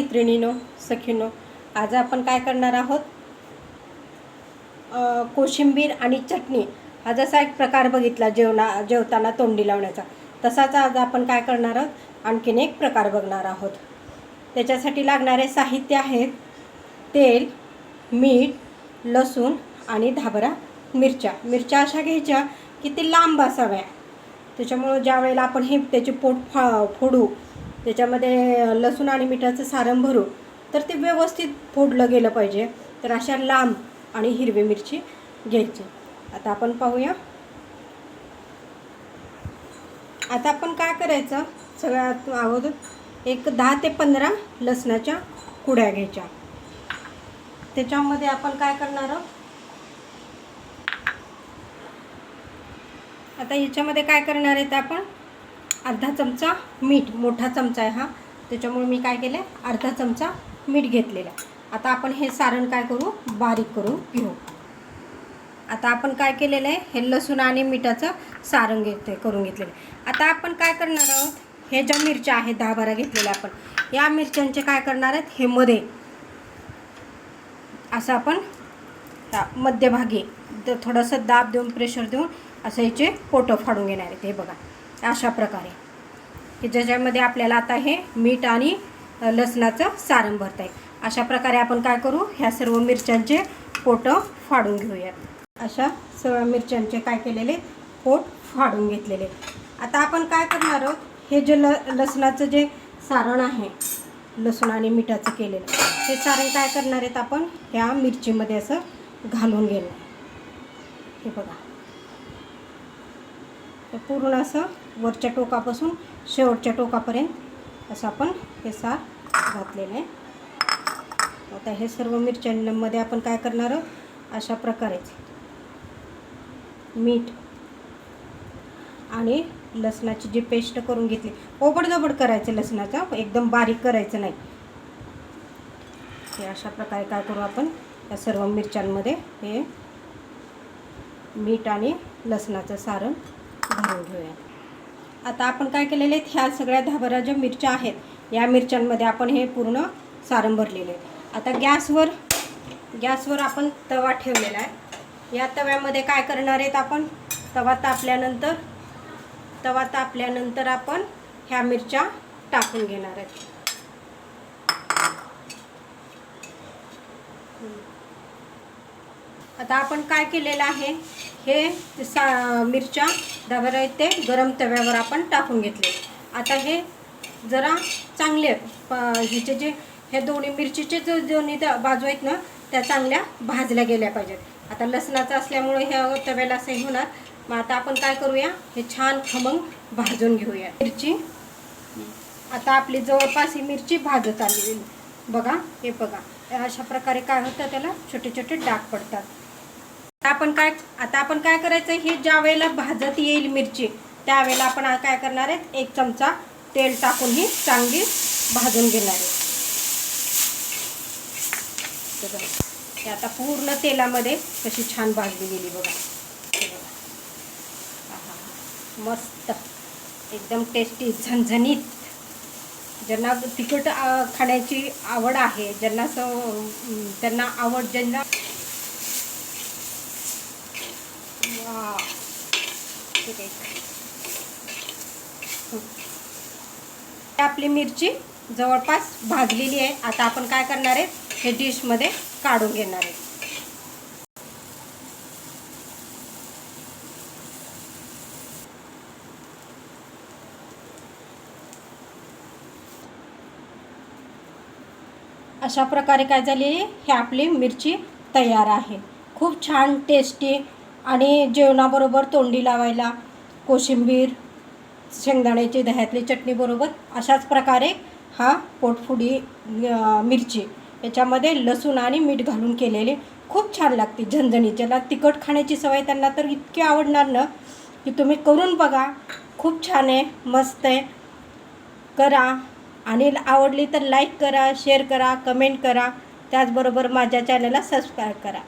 मैत्रिणीनो सखीनो आज आपण काय करणार आहोत? कोशिंबीर आणि चटणी. हा जसा एक प्रकार बघितला जेवणा जेवताना तोंडी लावण्याचा. तसाच आज आपण काय करणार आहोत? आणखीन एक प्रकार बघणार आहोत. त्याच्यासाठी लागणारे साहित्य आहेत तेल मीठ लसूण आणि धाबरा मिरच्या. मिरच्या अशा घ्यायच्या की ते लांब असाव्या. त्याच्यामुळं ज्या वेळेला आपण हे त्याचे पोट फा फोडू त्याच्यामध्ये लसूण आणि मिठाचं सारण भरू तर ते व्यवस्थित फोडलं गेलं पाहिजे. तर अशा लांब आणि हिरवी मिरची घ्यायची. आता आपण पाहूया. आता आपण काय करायचं? सगळ्यात अगोदर एक दहा ते पंधरा लसणाच्या कुड्या घ्यायच्या. त्याच्यामध्ये आपण काय करणार आहोत? आता याच्यामध्ये काय करणार आहेत आपण? अर्धा चमचा मीठ मोठा चमचा आहे हा. त्याच्यामुळे मी काय केलं अर्धा चमचा मीठ घेतलेला आहे. आता आपण हे सारण काय करू? बारीक करून घेऊ. आता आपण काय केलेलं आहे? हे लसूण आणि मिठाचं सारण घेते करून घेतलेलं आहे. आता आपण काय करणार आहोत? हे ज्या मिरच्या आहेत दहा बारा घेतलेल्या आपण या मिरच्यांचे काय करणार आहेत? हे मध्ये असं आपण मध्यभागी थोडंसं दाब देऊन प्रेशर देऊन असं याचे पोटं फाडून घेणार आहेत. हे बघा. अशा प्रकारे. की ज्याच्यामध्ये आपल्याला आता हे मीठ आणि लसणाचं सारण भरता येईल. अशा प्रकारे आपण काय करू? ह्या सर्व मिरच्यांचे पोटं फाडून घेऊयात. अशा सर्व मिरच्यांचे काय केलेले? पोट फाडून घेतलेले. आता आपण काय करणार आहोत? हे जे ल लसणाचं जे सारण आहे लसूण आणि मिठाचं केलेलं हे सारण काय करणार आहेत आपण? ह्या मिरचीमध्ये असं घालून घेणार. हे बघा. तर पूर्ण असं वरच्या टोकापासून शेवटच्या टोकापर्यंत असं आपण हे सार घातलेलं आहे. आता हे सर्व मिरच्यांमध्ये आपण काय करणार आहोत? अशा प्रकारेच मीठ आणि लसणाची जी पेस्ट करून घेतली ओबडजबड करायचं लसणाचं एकदम बारीक करायचं नाही. हे अशा प्रकारे काय करू आपण? या सर्व मिरच्यांमध्ये हे मीठ आणि लसणाचं सारण भरून घेऊया आता आपण काय केलेले आहेत? ह्या सगळ्या दहा ज्या मिरच्या आहेत या मिरच्यांमध्ये आपण हे पूर्ण सारण भरलेले आहे आता गॅसवर गॅसवर आपण तवा ठेवलेला आहे. या तव्यामध्ये काय करणार आहेत आपण? तवा तापल्यानंतर तवा तापल्यानंतर आपण ह्या मिरच्या टाकून घेणार आहेत. आता आपण काय केलेलं आहे? हे सा मिरच्या डबर आहेत ते गरम तव्यावर आपण टाकून घेतले. आता हे जरा चांगले प ह्याचे जे हे दोन्ही मिरचीचे जो दोन्ही द- बाजू आहेत ना त्या चांगल्या भाजल्या गेल्या पाहिजेत. आता लसणाचं असल्यामुळे ह्या तव्याला असं होणार. मग आता आपण काय करूया हे छान खमंग भाजून घेऊया. मिरची आता आपली जवळपास ही मिरची भाजत आली बघा हे बघा. अशा प्रकारे काय होतं त्याला छोटे छोटे डाग पडतात. आता आपण काय आता आपण काय करायचं? हे ज्या वेळेला भाजत येईल मिरची त्यावेळेला आपण काय करणार आहेत? एक चमचा तेल टाकून ही चांगली भाजून घेणार आहे. आता पूर्ण तेलामध्ये कशी छान भाजली गेली बघा. मस्त. एकदम टेस्टी झणझणीत. ज्यांना तिखट खाण्याची आवड आहे ज्यांना त्यांना आवड ज्यांना वा आहे आपली मिरची जवळपास भाजलेली आहे. आता आपण काय करणार आहे? हे डिशमध्ये काढून घेणार आहे. अशा प्रकारे काय झाली हे आपली मिरची तयार आहे. खूप छान टेस्टी आणि जेवणाबरोबर तोंडी लावायला कोशिंबीर शेंगदाण्याची दह्यातली चटणीबरोबर अशाच प्रकारे हा पोटफुडी मिरची. याच्यामध्ये लसूण आणि मीठ घालून केलेली खूप छान लागते झणझणी ज्याला तिखट खाण्याची सवय त्यांना तर इतकी आवडणार ना की तुम्ही करून बघा. खूप छान आहे मस्त आहे. करा आणि आवडली तर लाईक करा शेअर करा कमेंट करा. त्याचबरोबर माझ्या चॅनलला सबस्क्राईब करा.